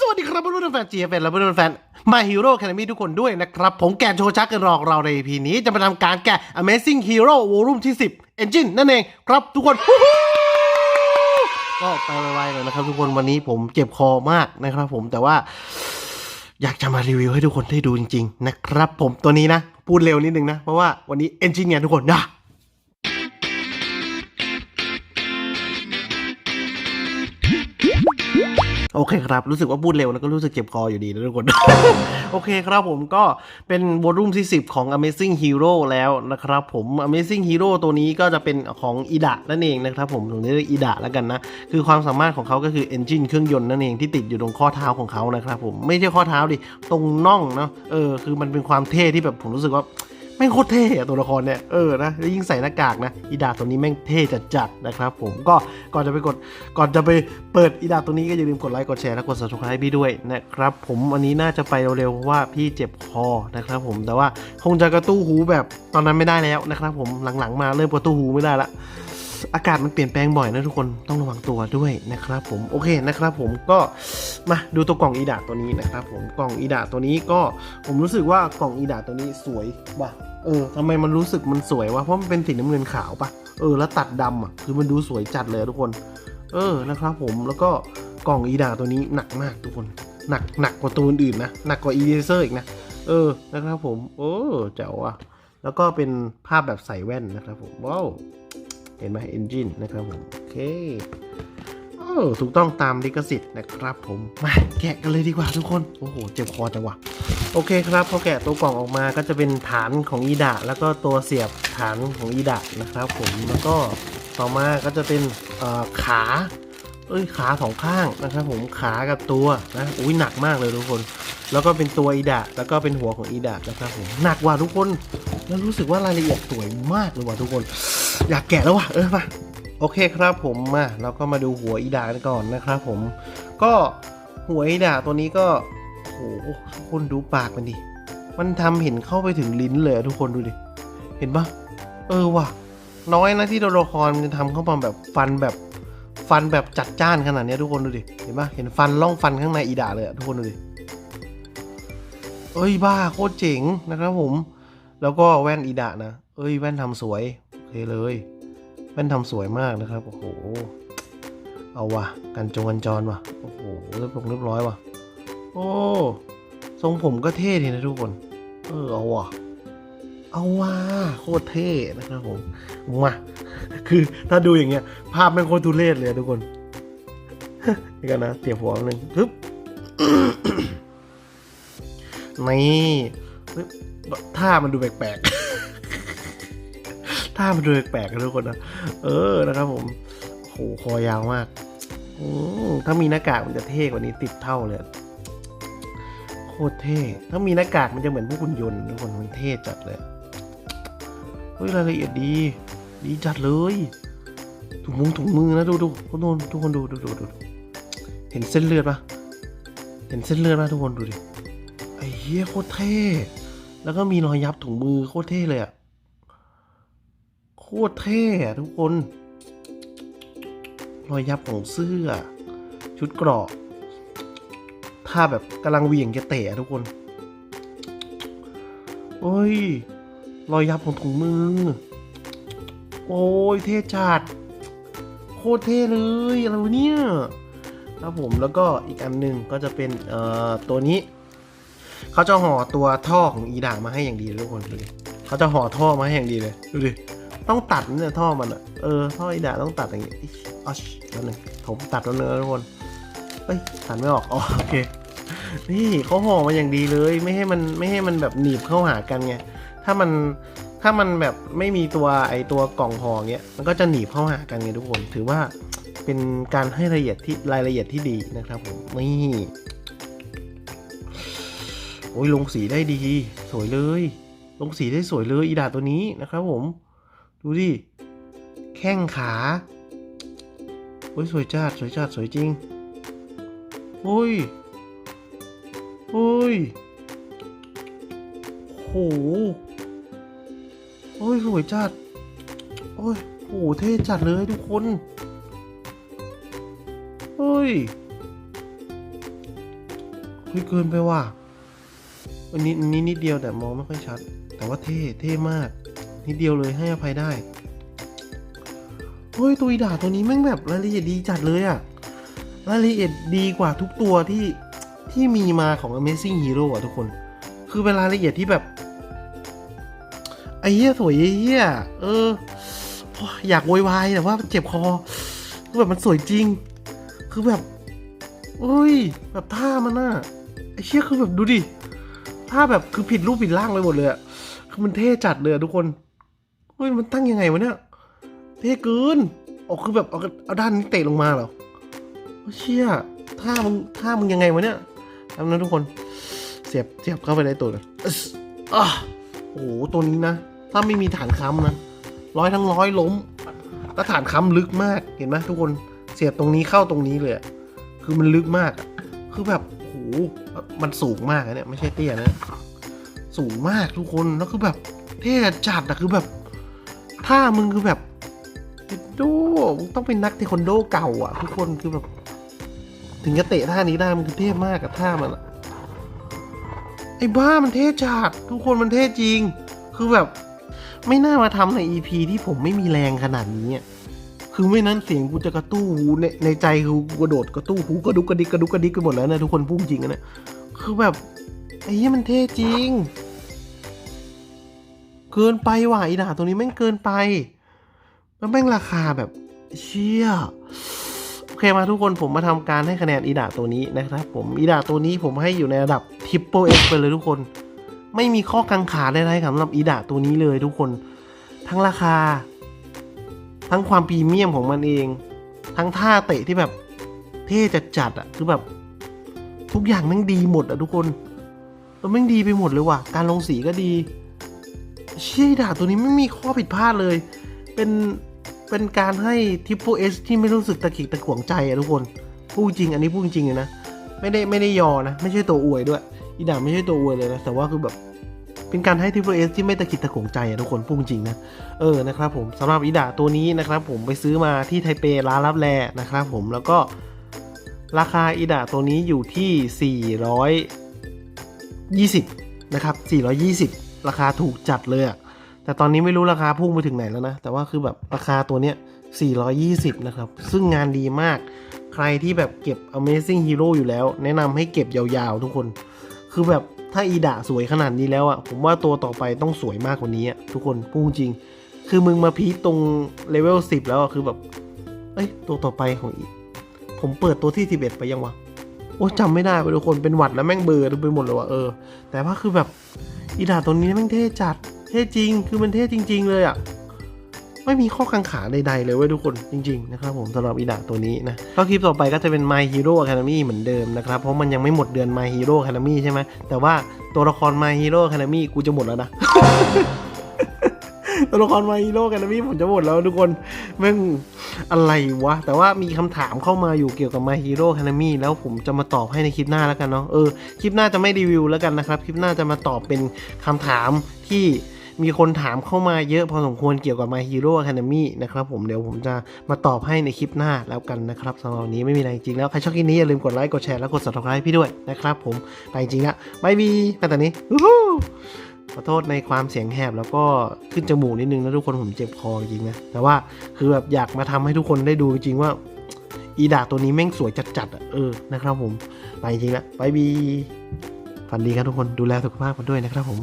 สวัสดีครับเพื่อนๆแฟนจีเอฟและเพื่อนๆแฟนมาฮีโร่แค a มีทุกคนด้วยนะครับ ผมแกะโชชักกันรอกเราใน EP นี้จะมาทำการแกะ Amazing Hero Volume ที่ 10 Engine นั่นเองครับทุกคนวู้ฮู้ก็ไปไวๆเลยนะครับทุกคนวันนี้ผมเจ็บคอมากนะครับผมแต่ว่าอยากจะมารีวิวให้ทุกคนได้ดูจริง ๆ นะครับผมตัวนี้นะ พูดเร็วนิดนึงนะ เพราะว่าวันนี้ Engine ไงทุกคนนะ โอเคครับ รู้สึกว่าพูดเร็วแล้วก็รู้สึกเจ็บคออยู่ดีนะทุกคน โอเคครับผมก็เป็นวอลุ่มที่ 10 ของ Amazing Hero แล้วนะครับผม Amazing Hero ตัวนี้ก็จะเป็นของอีดะนั่นเองนะครับผมถึงเรียกอีดะแล้วกันนะ คือความสามารถของเขาก็คือ Engine เครื่องยนต์นั่นเองที่ติดอยู่ตรงข้อเท้าของเขานะครับผมไม่ใช่ข้อเท้าดิตรงน่องเนาะเออคือมันเป็นความเท่ที่แบบผมรู้สึกว่า แม่งโคตรเท่อะตัวละครเนี่ย เออนะแล้วยิ่งใส่หน้ากากนะอีดาตัวนี้แม่งเท่จัดๆนะครับผมก็ก่อนจะไปกดก่อนจะไปเปิดอีดาตัวนี้ก็อย่าลืมกดไลค์กดแชร์และกด subscribe พี่ด้วยนะครับผมวันนี้น่าจะไปเร็วๆเพราะว่าพี่เจ็บคอนะครับผมแต่ว่าคงจะกระตู้หูแบบตอนนั้นไม่ได้แล้วนะครับผมหลังๆมาเริ่มกระตู้หูไม่ได้ละ อากาศมันเปลี่ยนแปลงบ่อยนะทุกคนต้องระวังตัวด้วยนะครับผมโอเคนะครับผมก็มาดูตัวกล่องอีดาตัวนี้นะครับผมกล่องอีดาตัวนี้ก็ผมรู้สึกว่ากล่องอีดาตัวนี้สวยว่ะเออทำไมมันรู้สึกมันสวยวะเพราะมันเป็นสีน้ำเงินขาวปะเออแล้วตัดดำอะคือมันดูสวยจัดเลยทุกคน เออนะครับผมแล้วก็กล่องอีดาตัวนี้หนักมากทุกคนหนักหนักกว่าตัวอื่นนะหนักกว่าอีเดเซอร์อีกนะเออนะครับผมโอ้เจ๋วอะแล้วก็เป็นภาพแบบใส่แว่นนะครับผมว้าว ห็นไหม Engine นะครับผม โอเคโอ้ถูกต้องตามลิขสิทธิ์นะครับผม มาแกะกันเลยดีกว่าทุกคน โอ้โห เจ็บคอจังวะโอเคครับพอแกะตัวกล่องออกมาก็จะเป็นฐานของอีดะแล้วก็ตัวเสียบฐานของอีดะนะครับผมแล้วก็ต่อมาก็จะเป็นเอ่อขาเอ้ยขาสองข้างนะครับผมขากับตัวนะอุ้ยหนักมากเลยทุกคน แล้วก็เป็นตัวอีดะแล้วก็เป็นหัวของอีดะนะครับผมหนักกว่ะทุกคน แล้วรู้สึกว่ารายละเอียดสวยมากเลยว่ะทุกคน อยากแกะแล้วว่ะเออมาโอเคครับผมมาเราก็มาดูหัวอีดากันก่อนนะครับผม ก็หัวอีดาตัวนี้ก็โอ้โหทุกคนดูปากมันดิมันทำเห็นเข้าไปถึงลิ้นเลยทุกคนดูดิเห็นปะเออว่ะ น้อยนะที่ตัวละครมันจะทำเข้ามาแบบฟันแบบฟันแบบจัดจ้านขนาดนี้ทุกคนดูดิเห็นปะเห็นฟันล่องฟันข้างในอีดาเลยทุกคนดูดิเอ้ยบ้าโคตรเจ๋งนะครับผม แล้วก็แว่นอีดะนะ เอ้ยแว่นทำสวย เคเลยแว่นทำสวยมากนะครับ โอ้โห เอาว่ะ กันจงกันจรว่ะ โอ้โหเรียบร้อยเรียบร้อยว่ะ โอ้ ทรงผมก็เท่ดีนะทุกคน เออ เอาว่ะ เอาว่ะ โคตรเท่นะครับผมมาคือถ้าดูอย่างเงี้ย ภาพแม่งโคตรทุเรศเลยทุกคนนี่กันนะเสียบหัวนิดนึงปึ๊บนี่ ท่ามันดูแปลกๆ ท่ามันดูแปลกๆนะทุกคนนะ เออนะครับผมโหคอยาวมากอืมถ้ามีหน้ากากมันจะเท่กว่านี้ติดเท่าเลยโคตรเท่ ถ้ามีหน้ากากมันจะเหมือนพวกคุณยนต์ทุกคนมันเท่จัดเลยเฮ้ยรายละเอียดดี ดีจัดเลยถุงมือถุงมือนะดูดูทุกคนทุกคนดูดูดูดูเห็นเส้นเลือดปะเห็นเส้นเลือดปะทุกคนดูดิไอ้เหี้ยโคตรเท่ แล้วก็มีรอยยับถุงมือโคตรเท่เลยอะ โคตรเท่ทุกคน รอยยับของเสื้อ ชุดเกราะท่าแบบกำลังเหวี่ยงจะเตะทุกคน โอ้ย รอยยับของถุงมือ โอ้ยเท่จัด โคตรเท่เลยอะไรเนี่ยครับผมแล้วก็อีกอันหนึ่งก็จะเป็นเอ่อตัวนี้เขาจะห่อตัวท่อของอีด่างมาให้อย่างดีเลยทุกคนดูดิเขาจะห่อท่อมาให้อย่างดีเลยดูดิ ต้องตัดเนี่ยท่อมันอะเออท่ออีดาต้องตัดอย่างงี้อิ๊ยออชแล้วหนึ่งผมตัดแล้วเนื้อทุกคนเฮ้ยตัดไม่ออกอ๋อโอเคนี่เขาห่อมาอย่างดีเลยไม่ให้มันไม่ให้มันแบบหนีบเข้าหากันไงถ้ามันถ้ามันแบบไม่มีตัวไอตัวกล่องห่อเงี้ยมันก็จะหนีบเข้าหากันไงทุกคน ถือว่าเป็นการให้รายละเอียดที่รายละเอียดที่ดีนะครับผมนี่โอ้ยลงสีได้ดี สวยเลย ลงสีได้สวยเลยอีดาตัวนี้นะครับผม ดูดิ แข้งขาโอ้ยสวยจัดสวยจัดสวยจริงโอ้ยโอ้ยโหโอ้ยสวยจัด โอ้ยโหเท่จัดเลยทุกคนเฮ้ยฮ้ยเกินไปว่ะอันนี้อันนี้นิดเดียวแต่มองไม่ค่อยชัด แต่ว่าเท่ เท่มาก นิดเดียวเลยให้อภัยได้เฮ้ยตัวอีดาตัวนี้แม่งแบบรายละเอียดดีจัดเลยอะรายละเอียดดีกว่าทุกตัวที่ที่มีมาของ Amazing Hero อะทุกคน คือเป็นรายละเอียดที่แบบไอ้เหี้ยสวยไอ้เหี้ยเออ อยากโวยวายแต่ว่าเจ็บคอคือแบบมันสวยจริง คือแบบเอ้ย แบบท่ามันน่ะไอ้เชี่ยคือแบบดูดิท่าแบบคือผิดรูปผิดร่างไปหมดเลยอะคือมันเท่จัดเลยอะทุกคน เฮ้ยมันตั้งยังไงวะเนี่ยเท่เกินอ๋อคือแบบเอาเอาด้านนี้เตะลงมาเหรอโอ้เชี่ยท่ามึงท่ามึงยังไงวะเนี่ยทำนะทุกคน เสียบเสียบเข้าไปในตัวเลยอะโอ้โหตัวนี้นะ ถ้าไม่มีฐานค้ำนะร้อยทั้งร้อยล้มแล้วฐานค้ำลึกมากเห็นไหมทุกคนเสียบตรงนี้เข้าตรงนี้เลยคือมันลึกมาก คือแบบโอ้โหมันสูงมากอะเนี่ยไม่ใช่เตี้ยนะ สูงมากทุกคนแล้วคือแบบเท่จัดอะคือแบบ ท่ามึงคือแบบโดมึงต้องเป็นนักเทควันโดเก่าอะทุกคนคือแบบ ถึงจะเตะท่านี้ได้มันคือเท่มากกับท่ามันไอ้บ้ามันเท่จัดทุกคนมันเท่จริง คือแบบ ไม่น่ามาทำใน EP ที่ผมไม่มีแรงขนาดนี้คือไม่นั้นเสียงกูจะกระตู้หูในในใจคือกูกระโดดกระตู้หูกระดุกกระดิกกระดุกกระดิกกันหมดแล้วนะทุกคนพูดจริงอะเนะคือแบบไอ้เหี้ยมันเท่จริง เกินไปว่ะอีด่าตัวนี้แม่งเกินไปแล้วแม่งราคาแบบเชี่ยโอเคมาทุกคนผมมาทำการให้คะแนนอีดาตัวนี้นะครับผมอีดาตัวนี้ผมให้อยู่ในระดับทิปเปิลเอไปเลยทุกคน ไม่มีข้อกังขาใดๆสำหรับอีดาตัวนี้เลยทุกคน ทั้งราคา ทั้งความพรีเมียมของมันเอง ทั้งท่าเตะที่แบบเท่จัดๆอะคือแบบ ทุกอย่างแม่งดีหมดอะทุกคนแล้วแม่งดีไปหมดเลยว่ะการลงสีก็ดี เชี่ยด่าตัวนี้ไม่มีข้อผิดพลาดเลย เป็น เป็นการให้ทิปโปเอสที่ไม่รู้สึกตะขิกตะขวงใจอะทุกคน พูดจริง อันนี้พูดจริงเลยนะ ไม่ได้ไม่ได้ยอนะ ไม่ใช่ตัวอวยด้วย อีด่าไม่ใช่ตัวอวยเลยนะ แต่ว่าคือแบบ เป็นการให้ทิปโปเอสที่ไม่ตะขิกตะขวงใจอะทุกคน พูดจริงนะ เออ นะครับผมสำหรับอีด่าตัวนี้นะครับผมไปซื้อมาที่ไทเปร้านรับแลนะครับผม แล้วก็ราคาอีด่าตัวนี้อยู่ที่ 420 นะครับ 420 ราคาถูกจัดเลยอะแต่ตอนนี้ไม่รู้ราคาพุ่งไปถึงไหนแล้วนะ แต่ว่าคือแบบราคาตัวเนี้ย 420 นะครับ ซึ่งงานดีมาก ใครที่แบบเก็บ Amazing Hero อยู่แล้ว แนะนำให้เก็บยาวๆทุกคน คือแบบถ้าอีดาสวยขนาดนี้แล้วอะผมว่าตัวต่อไปต้องสวยมากกว่านี้อะทุกคนพูดจริง คือมึงมาพีตรงเลเวล10 แล้วอะคือแบบ เอ้ยตัวต่อไปของอีผมเปิดตัวที่ 11 ไปยังวะโอ้จำไม่ได้ไปทุกคนเป็นหวัดแล้วแม่งเบอร์ไปหมดเลยว่ะเออ แต่ว่าคือแบบ อีดาตัวนี้แม่งเท่จัด เท่จริง คือมันเท่จริง ๆ เลยอะ่ะ ไม่มีข้อกังขาใดๆเลยเว้ยทุกคนจริง ๆ นะครับผมสำหรับอีดาตัวนี้นะก็คลิปต่อไปก็จะเป็น My Hero Academy เหมือนเดิมนะครับ เพราะมันยังไม่หมดเดือน My Hero Academy ใช่ไหมแต่ว่าตัวละคร My Hero Academy กูจะหมดแล้วนะ ตัวละคร My Hero Academy ผมจะหมดแล้วทุกคนแม่งอะไรวะ แต่ว่ามีคำถามเข้ามาอยู่เกี่ยวกับ My Hero Academy แล้วผมจะมาตอบให้ในคลิปหน้าแล้วกันเนาะเออคลิปหน้าจะไม่รีวิวแล้วกันนะครับ คลิปหน้าจะมาตอบเป็นคำถามที่มีคนถามเข้ามาเยอะพอสมควรเกี่ยวกับ My Hero Academy นะครับผมเดี๋ยวผมจะมาตอบให้ในคลิปหน้าแล้วกันนะครับสำหรับวันนี้ไม่มีอะไรจริงแล้ว ใครชอบคลิปนี้อย่าลืมกดไลค์กดแชร์แล้วกด subscribe พี่ด้วยนะครับผมไปจริงละบายบีมาตอนนี้ ขอโทษในความเสียงแหบแล้วก็ขึ้นจมูกนิดนึงนะทุกคนผมเจ็บคอจริงนะแต่ว่าคือแบบอยากมาทำให้ทุกคนได้ดูจริงว่า อีดาตัวนี้แม่งสวยจัดๆอะเออนะครับผมไปจริงละไปบีฝันดีครับทุกคนดูแลสุขภาพกันด้วยนะครับผม